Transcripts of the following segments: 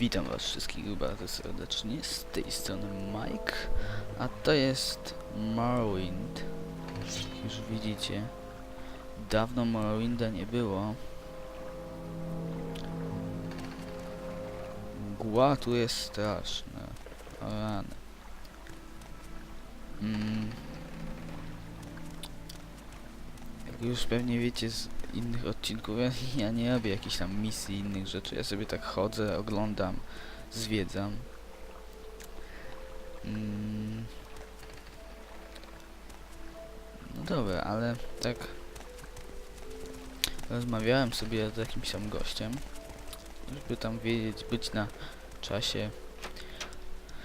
Witam was wszystkich bardzo serdecznie, z tej strony Mike, a to jest Morrowind. Jak już widzicie, dawno Morrowinda nie było. Mgła tu jest straszna, rany. Mm. Jak już pewnie wiecie innych odcinków, ja, ja nie robię jakichś tam misji, innych rzeczy, ja sobie tak chodzę, oglądam, zwiedzam. Mm. No dobra, ale tak rozmawiałem sobie z jakimś tam gościem, żeby tam wiedzieć, być na czasie.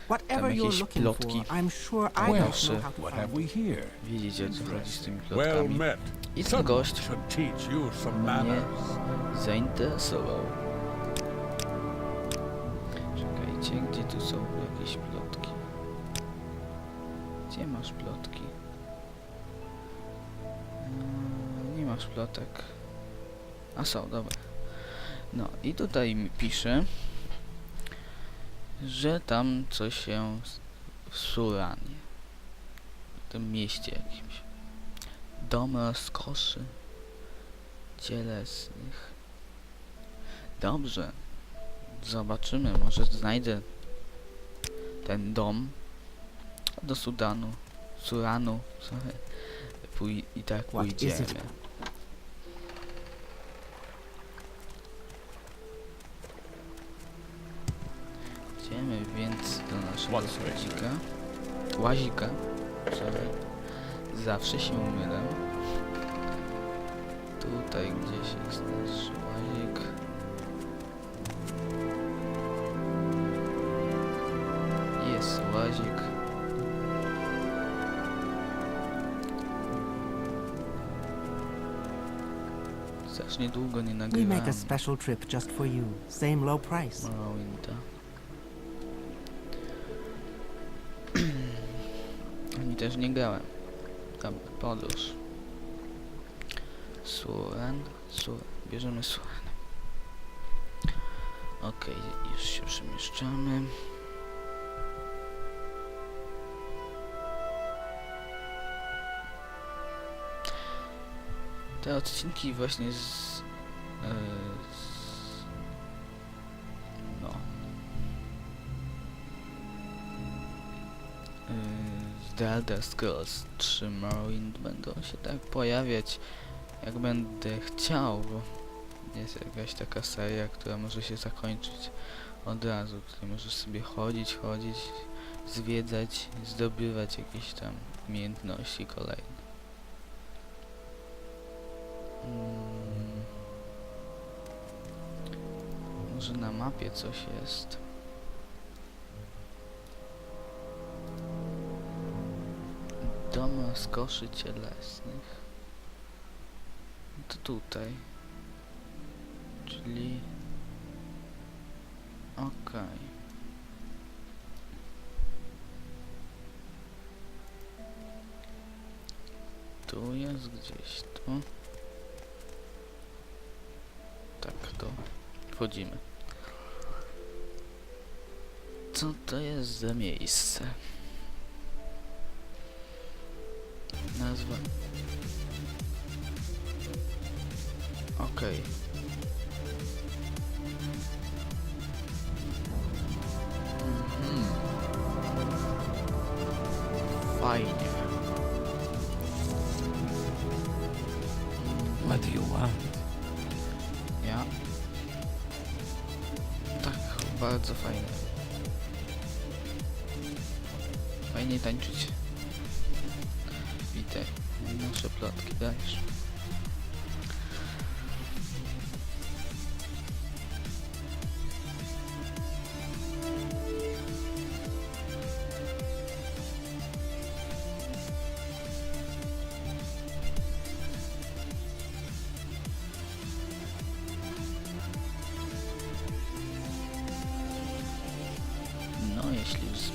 Whatever you're jakieś looking plotki. for, I'm sure I Well, don't sir, know how to What find have we it. here? Wiedzieć o co chodzi z tymi Well plotkami. met. I ten gość mnie zainteresował. Czekajcie, gdzie tu są jakieś plotki? Gdzie masz plotki? Mm, Nie masz plotek. A są, dobra. No i tutaj mi pisze, że tam coś się w Suranie, w tym mieście jakimś, dom rozkoszy cielesnych. Dobrze. Zobaczymy, może znajdę ten dom do Sudanu. Suranu. Sorry. Pój I tak pójdziemy. What's next? łazika. Łazika. Sorry. Zawsze się mylę. Tutaj gdzieś jest nasz łazik. Jest łazik. Strasznie długo nie We make nagrywałem a special trip just for you. Same low price. Morrowinda. Też nie grałem. Dobra, podróż. Suren, Suren. Bierzemy Suren. Okej, już się przemieszczamy. Te odcinki właśnie z... e, z The Elder Scrolls 3 Morrowind będą się tak pojawiać jak będę chciał, bo jest jakaś taka seria, która może się zakończyć od razu, tutaj możesz sobie chodzić, chodzić, zwiedzać, zdobywać jakieś tam umiejętności kolejne. Mm. Może na mapie coś jest. Dom rozkoszy cielesnych. No To tutaj. Czyli... Okej. Tu jest gdzieś tu. Tak, to wchodzimy. Co to jest za miejsce?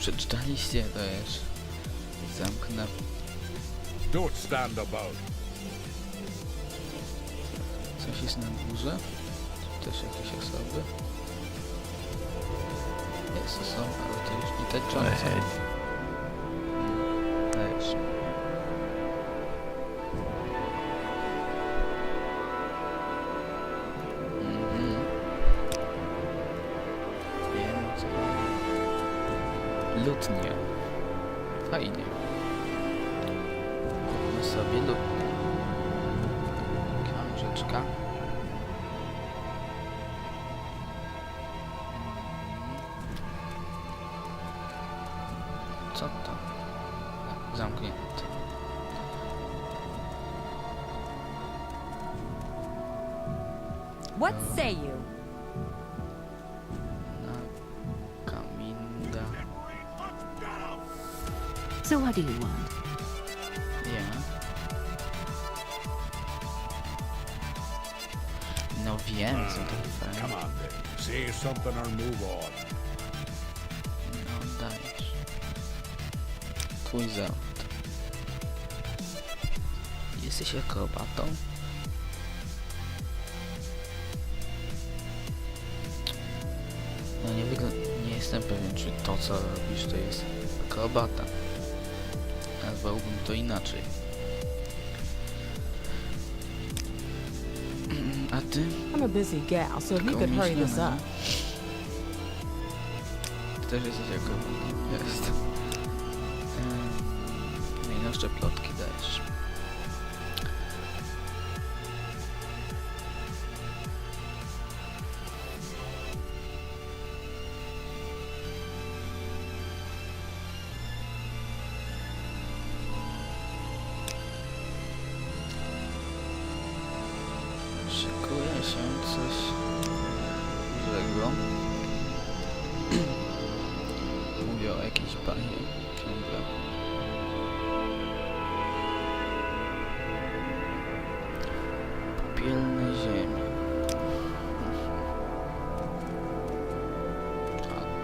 Przeczytaliście, to już zamknę. Don't stand about. Coś jest na górze? Tu też jakieś osoby? tańczące są, ale to już nie tańczące. Ahead. Dajesz. Mhm. Co to? Zamknięte. What say you? So what do you want? Something or move on. No dajesz. Twój zawód. Jesteś akrobatą? No nie wygląda... Nie jestem pewien, czy to co robisz to jest akrobata. Nazwałbym to inaczej. A ty? I'm a busy gal, so if you could hurry this up. Też. Najnowsze plotki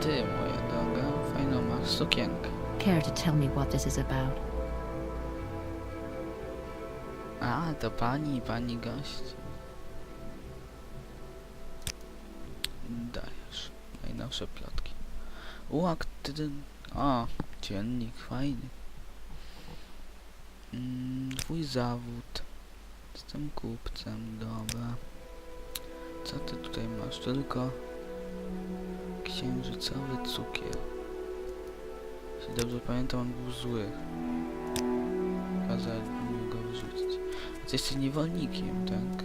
ty, moja droga, fajną masz sukienkę. Care to tell me what this is about? A, to pani, pani gość. Dajesz. Najnowsze plotki. Ty... O, dziennik, fajny. Mm, twój zawód. Jestem kupcem, dobra. Co ty tutaj masz? Tylko księżycowy cukier. Jeśli dobrze pamiętam, on był zły. Kazali mi go wyrzucić. Jesteś niewolnikiem, tak?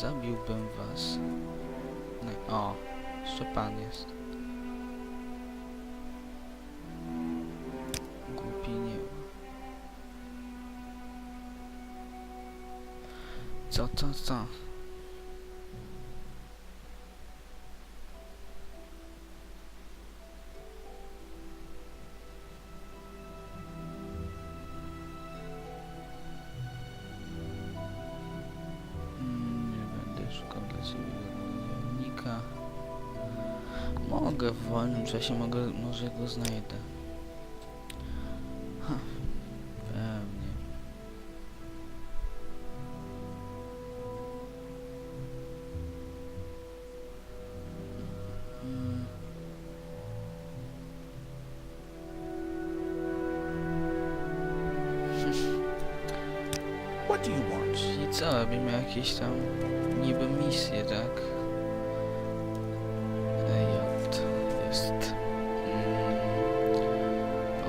Zabiłbym was. No, o, jeszcze pan jest. Co, co, co? Czasie, mogę, może go znajdę.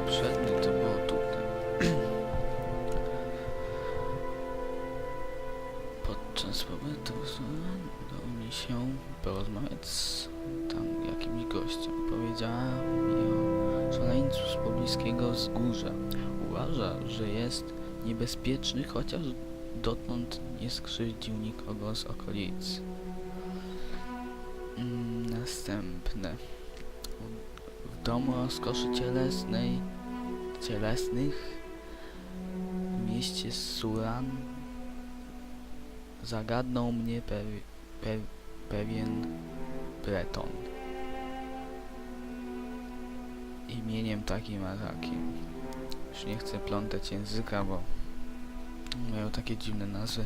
Poprzedni to było tutaj. Podczas pobytu udało mi się porozmawiać z tam jakimś gościem. Powiedziała mi o szaleńcu z pobliskiego wzgórza. Uważa, że jest niebezpieczny, chociaż dotąd nie skrzywdził nikogo z okolic. Mm, następne. W- domu rozkoszy cielesnej, cielesnych w mieście Suran zagadnął mnie pewi, pe, pewien Breton. Imieniem takim a takim. Już nie chcę plątać języka, bo mają takie dziwne nazwy.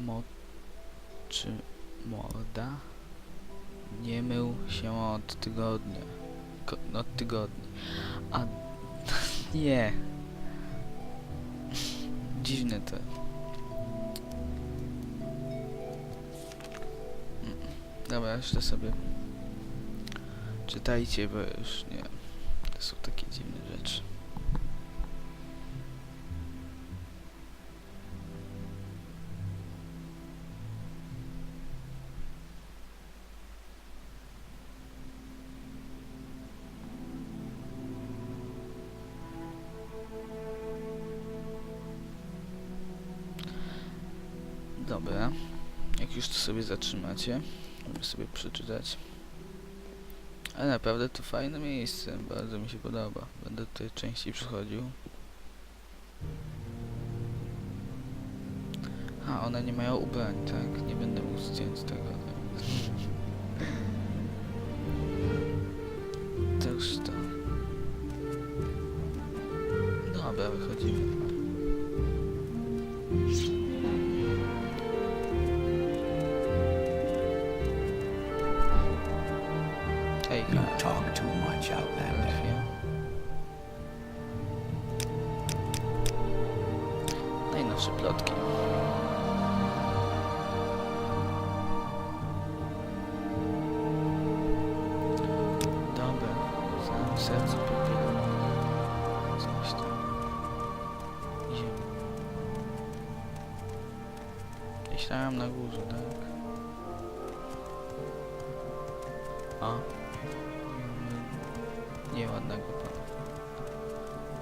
Mo Czy morda? Nie mył się od tygodnia. Od tygodni. A nie. Dziwne to. Dobra, jeszcze sobie czytajcie, bo już nie. To są takie dziwne rzeczy. Zatrzymacie, żeby sobie przeczytać. Ale naprawdę to fajne miejsce, bardzo mi się podoba. Będę tutaj częściej przychodził. A, one nie mają ubrań, tak? Nie będę mógł zdjąć tego. tak.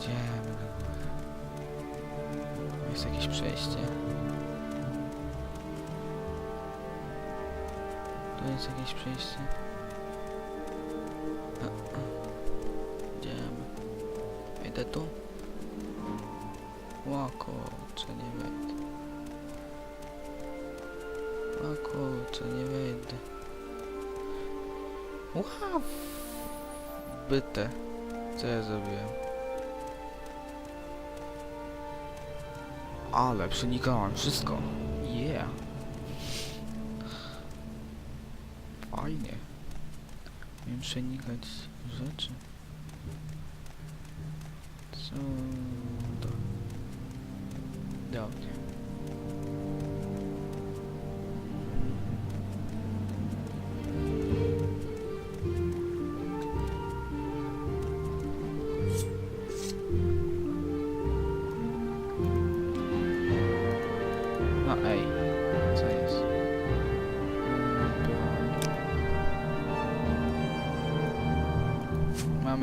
Idziemy. Jest jakieś przejście. Tu jest jakieś przejście. A, a. Idziemy. Idę tu? O kurczę, nie wejdę. O kurczę, nie wejdę. Wow! Byte. Ale przenikałem wszystko. Yeah. Fajnie. Umiem przenikać rzeczy.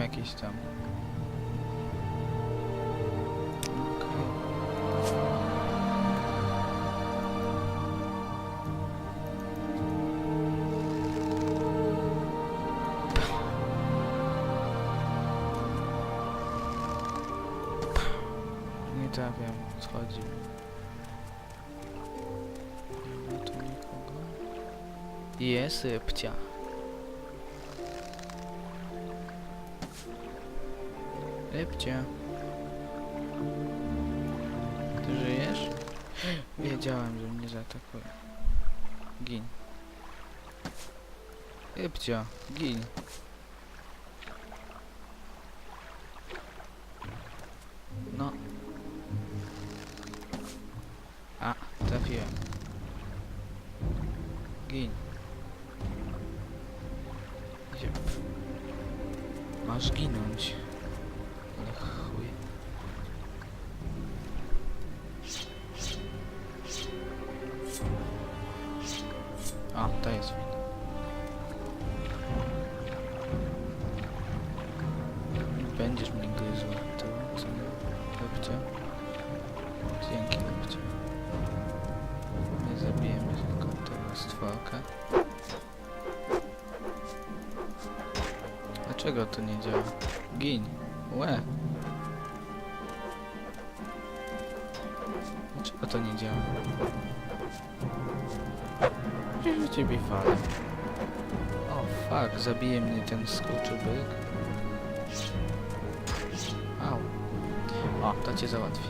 Tam. Nie schodzi. Ma tu nikogo. Jest rybcia. Rybcia. Ty żyjesz? Wiedziałem, że mnie zaatakuje. Gin. Rybcia, gin. No. A, trafiłem. Gin. Dlaczego to nie działa? Gdzie ciebie falę? O fuck, zabije mnie ten skurczybyk. Au. O, to cię załatwi.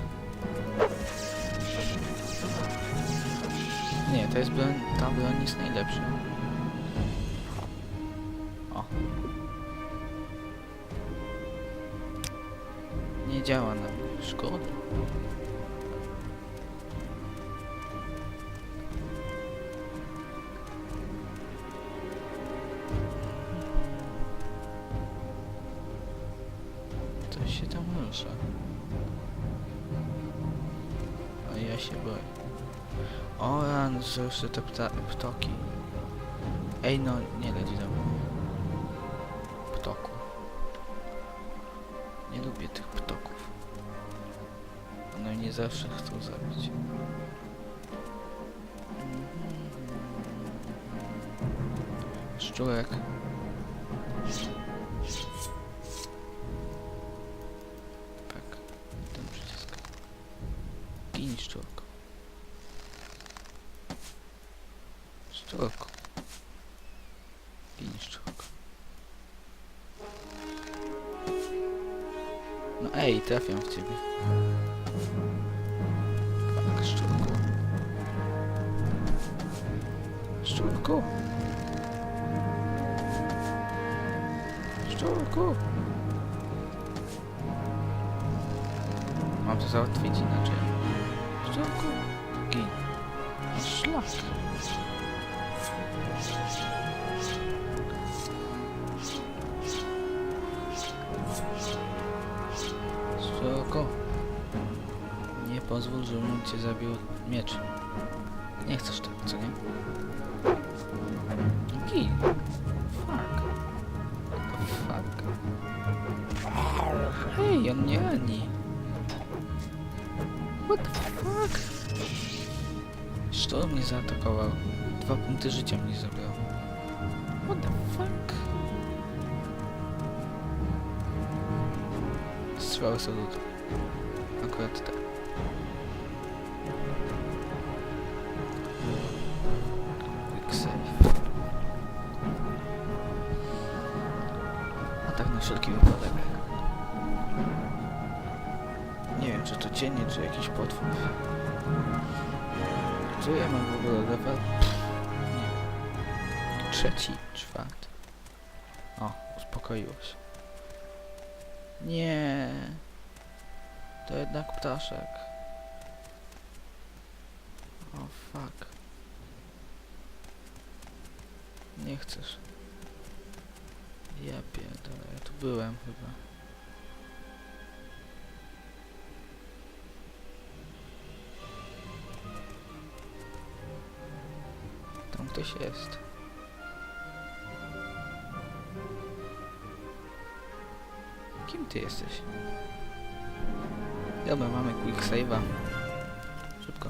Nie, to jest broń, ta broń jest najlepsza. O. Nie działa nam. Szkoda. Jeszcze te pta ptoki. Ej, no, nie leć do. Ptoku. Nie lubię tych ptoków. One mnie zawsze chcą zabić. Szczurek. Pozwól, żebym cię zabił miecz. Nie chcesz tak, co nie? Gin. Fuck. Fuck? Hej, on nie rani. What the fuck? Szczur mnie zaatakował. Dwa punkty życia mnie zabrał. What the fuck? Strzały są. Akurat tak. Czy ja mam w ogóle level? Nie. Trzeci, czwarty. O, uspokoiło się. Nie. To jednak ptaszek. O, fuck. Nie chcesz. Ja pierdolę, ja tu byłem chyba. Tam ktoś jest. Kim ty jesteś? Dobra, mamy quick save'a. Szybko.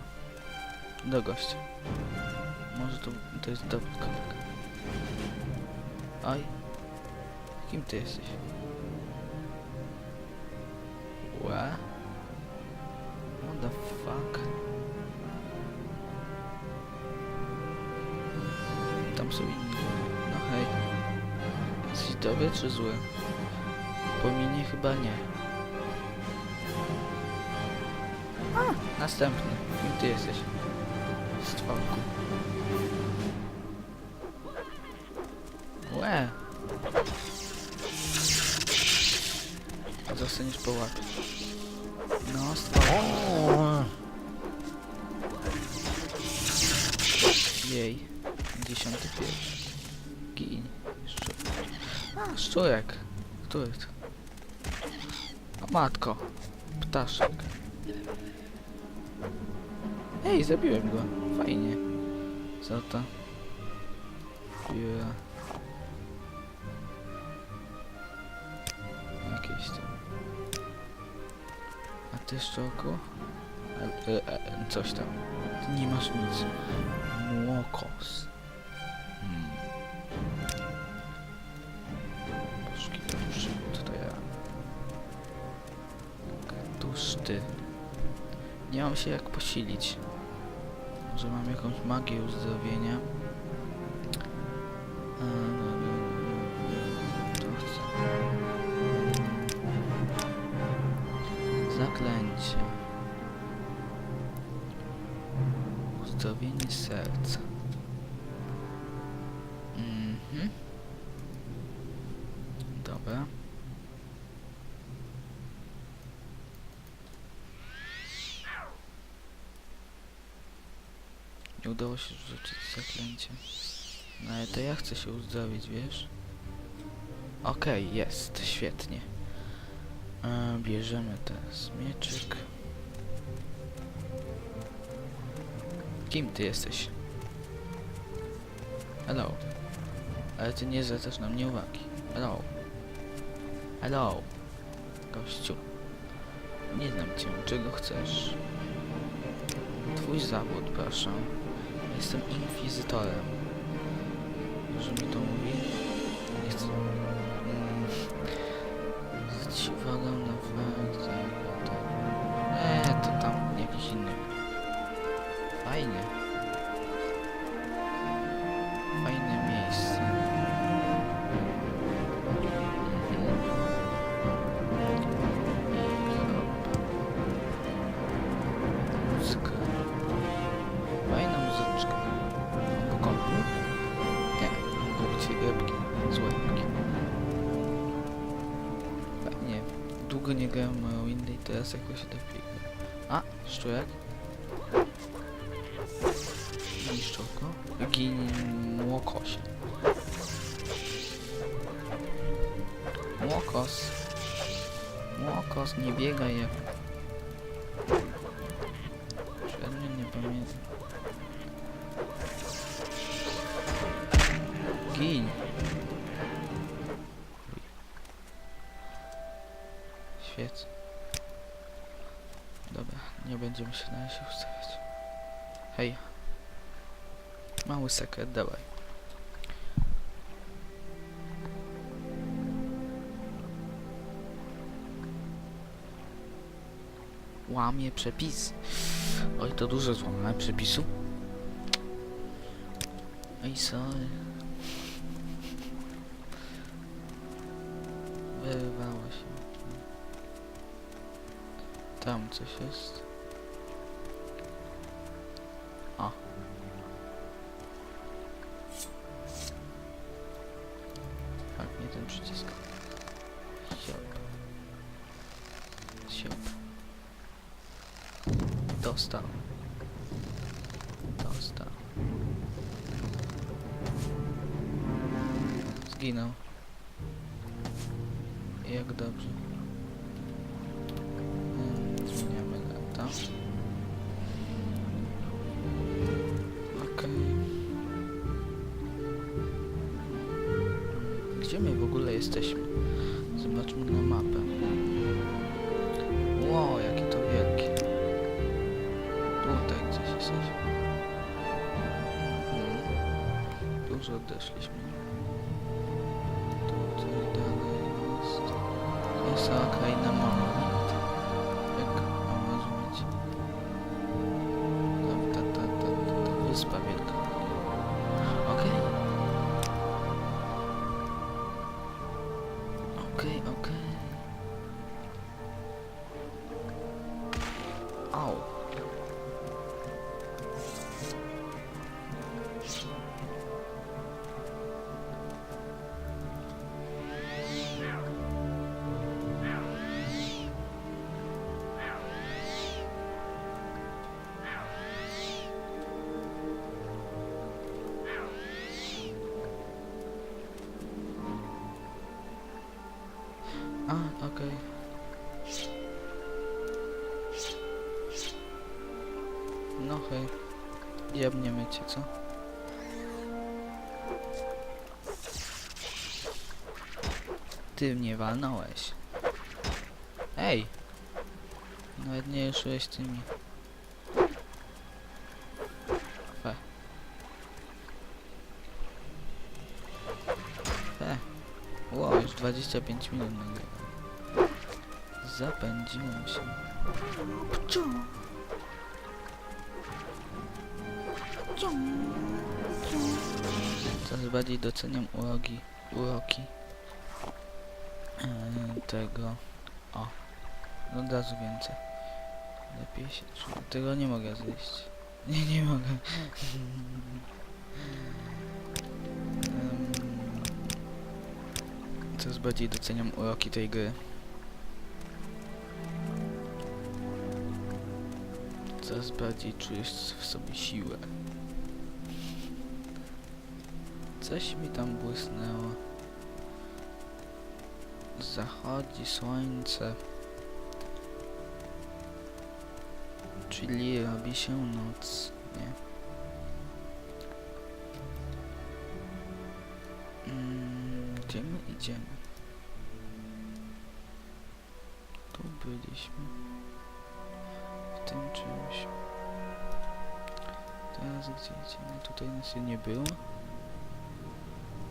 Do gościa. Może to, to jest dobry kolega. Oj. Kim ty jesteś? Dobry czy zły? Po minie chyba nie. A, następny. Kim ty jesteś? Stworku. Łe. Zostaniesz po łapie. No, stworku. Jej. Dziesiąty pierwszy. Szczurek. Który to? O matko. Ptaszek. Ej, zabiłem go. Fajnie. Co to? Jakieś. A ty szczoku? E, e, e, coś tam. Ty nie masz nic. Młokos. Mam się jak posilić. Może mam jakąś magię uzdrowienia. Zaklęcie. No ale to ja chcę się uzdrowić, wiesz? Okej, jest, świetnie. E, bierzemy teraz mieczyk. Kim ty jesteś? Hello. Ale ty nie zwracasz na mnie uwagi. Hello. Hello. Gościu. Nie znam cię. Czego chcesz? Twój zawód, proszę. Jestem inkwizytorem. Że mi to mówi? Długo nie grałem o innej, teraz jakoś lepiej. gra. A, szczurek. Niszczoko. Gin młokosie. Młokos. Młokos, nie biegaj jak... Sekret, dawaj. Łamie przepis. Oj, to dużo złamałem przepisu. Ej, sorry. Wyrwało się. Tam coś jest. Gdzie my w ogóle jesteśmy? Zobaczmy na mapę. Wow, jakie to wielkie. Tutaj gdzieś jesteśmy. Mhm. Dużo odeszliśmy. Tutaj dalej jest. Jest kraina Monolith. Okej. No hej. Jebniemy cię, co? Ty mnie walnąłeś. Ej! Nawet nie ruszyłeś tymi. Fe. Fe. Ło, już 25 minut nagrywam. Zapędziłem się. Pciu. Pciu. Pciu. Coraz bardziej doceniam uroki, uroki e, tego. O, no od razu więcej. Lepiej się czuję. Tego nie mogę zjeść. Nie, nie mogę. Coraz bardziej doceniam uroki tej gry. Coraz bardziej czujesz w sobie siłę. Coś mi tam błysnęło. Zachodzi słońce. Czyli robi się noc, nie? Mm, gdzie my idziemy? Tu byliśmy. Tym czymś. Teraz gdzie idziemy? Tutaj nas nie było.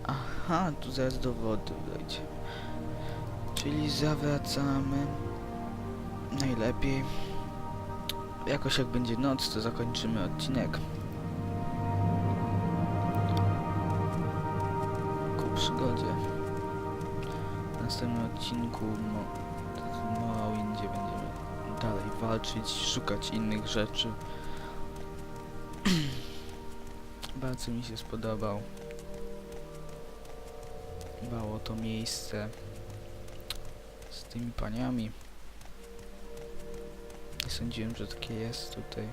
Aha, tu zaraz do wody wejdziemy. Czyli zawracamy. Najlepiej. Jakoś jak będzie noc, to zakończymy odcinek. Ku przygodzie. W następnym odcinku mo walczyć, szukać innych rzeczy. Bardzo mi się spodobał. Bało to miejsce z tymi paniami. Nie sądziłem, że takie jest tutaj.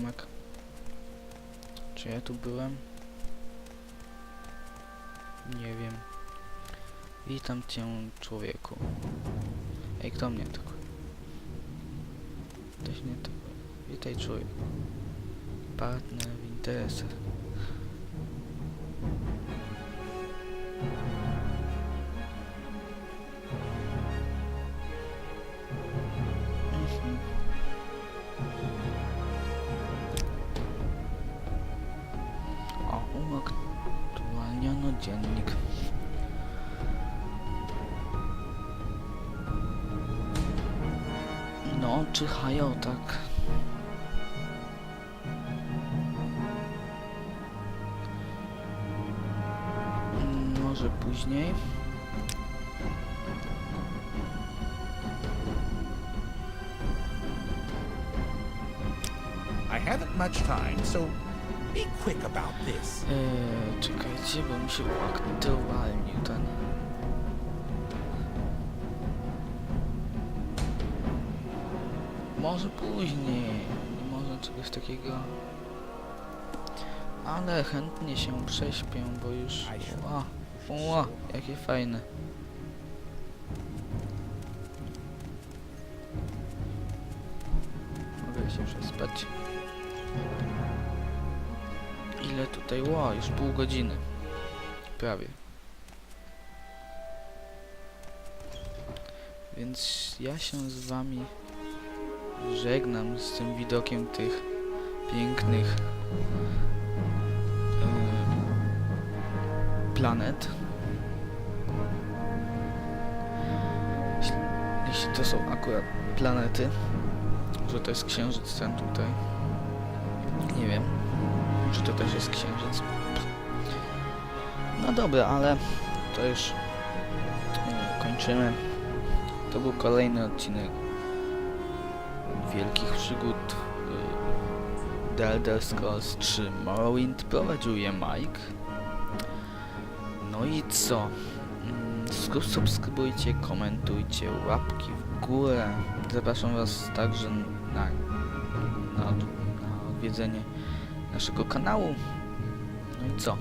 Domek. Czy ja tu byłem? Nie wiem. Witam cię, człowieku. Ej, kto mnie tak? Ktoś nie tak. Witaj, człowieku. Partner w interesach. Może później. I haven't much time, so be quick about this. Eee, czekajcie, bo mi się uaktualnił ten. Może później. Nie może czegoś takiego. Ale chętnie się prześpię, bo już... ła, jakie fajne. Mogę się przespać. Ile tutaj? Ła, już pół godziny. Prawie. Więc ja się z wami żegnam z tym widokiem tych pięknych planet. Jeśli, to są akurat planety, że to jest księżyc ten tutaj. Nie wiem. Czy to też jest księżyc? No dobra, ale to już kończymy. To był kolejny odcinek Wielkich Przygód The Elder Scrolls 3 Morrowind. Prowadził je Mike. No i co? Mm, sub- Subskrybujcie, komentujcie, łapki w górę. Zapraszam Was także na, na, na odwiedzenie naszego kanału. No i co?